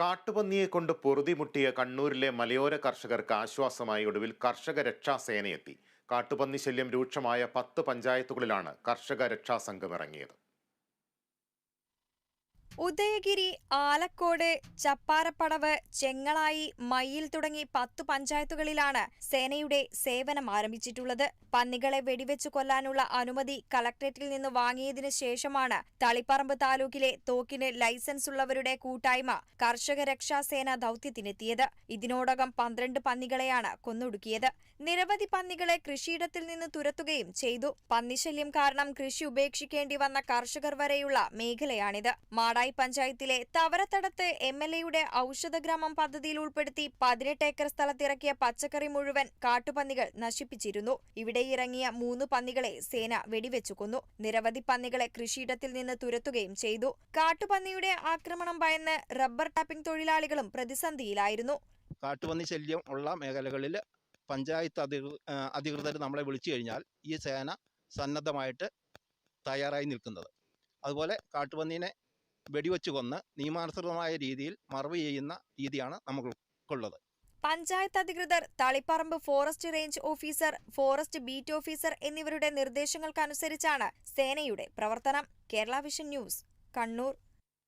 കാട്ടുപന്നിയെ കൊണ്ട് പൊറുതിമുട്ടിയ കണ്ണൂരിലെ മലയോര കർഷകർക്ക് ആശ്വാസമായി ഒടുവിൽ കർഷക രക്ഷാസേനയെത്തി. കാട്ടുപന്നി ശല്യം രൂക്ഷമായ പത്ത് പഞ്ചായത്തുകളിലാണ് കർഷക രക്ഷാസംഘം ഇറങ്ങിയത്. ഉദയഗിരി ആലക്കോട് ചപ്പാരപ്പടവ് ചെങ്ങളായി മയ്യിൽ തുടങ്ങി പത്തു പഞ്ചായത്തുകളിലാണ് സേനയുടെ സേവനം ആരംഭിച്ചിട്ടുള്ളത്. പന്നികളെ വെടിവെച്ചു കൊല്ലാനുള്ള അനുമതി കളക്ടറേറ്റിൽ നിന്ന് വാങ്ങിയതിനു ശേഷമാണ് തളിപ്പറമ്പ് താലൂക്കിലെ തോക്കിന് ലൈസൻസ് ഉള്ളവരുടെ കൂട്ടായ്മ കർഷക രക്ഷാസേന ദൌത്യത്തിനെത്തിയത്. ഇതിനോടകം പന്ത്രണ്ട് പന്നികളെയാണ് കൊന്നൊടുക്കിയത്. നിരവധി പന്നികളെ കൃഷിയിടത്തിൽ നിന്ന് തുരത്തുകയും ചെയ്തു. പന്നിശല്യം കാരണം കൃഷി ഉപേക്ഷിക്കേണ്ടി വന്ന കർഷകർ വരെയുള്ള മേഖലയാണിത്. മാടായി പഞ്ചായത്തിലെ തവരത്തടത്ത് എം എൽ എയുടെ ഔഷധഗ്രാമം പദ്ധതിയിൽ ഉൾപ്പെടുത്തി പതിനെട്ട് ഏക്കർ സ്ഥലത്തിറക്കിയ പച്ചക്കറി മുഴുവൻ കാട്ടുപന്നികൾ നശിപ്പിച്ചിരുന്നു. ഇവിടെ ഇറങ്ങിയ മൂന്ന് പന്നികളെ സേന വെടിവെച്ചു കൊന്നു. നിരവധി പന്നികളെ കൃഷിയിടത്തിൽ നിന്ന് തുരത്തുകയും ചെയ്തു. കാട്ടുപന്നിയുടെ ആക്രമണം ഭയന്ന് റബ്ബർ ടാപ്പിംഗ് തൊഴിലാളികളും പ്രതിസന്ധിയിലായിരുന്നു. കാട്ടുപന്നി ശല്യം ഉള്ള മേഖലകളിൽ പഞ്ചായത്ത് അധികൃ അധികൃതർ നമ്മളെ വിളിച്ചു കഴിഞ്ഞാൽ ഈ സേന സന്നദ്ധമായിട്ട് തയ്യാറായി നിൽക്കുന്നത്. അതുപോലെ കാട്ടുപന്നീനെ വെടിവെച്ച് കൊന്ന് നിയമാനുസൃതമായ രീതിയിൽ മറവ് ചെയ്യുന്ന രീതിയാണ് നമുക്കുള്ളത് പഞ്ചായത്ത് അധികൃതർ Taliparamba forest range officer forest beat officer എന്നിവരുടെ നിർദ്ദേശങ്ങൾക്കനുസരിച്ചാണ് സേനയുടെ പ്രവർത്തനം. Kerala vision news Kannur.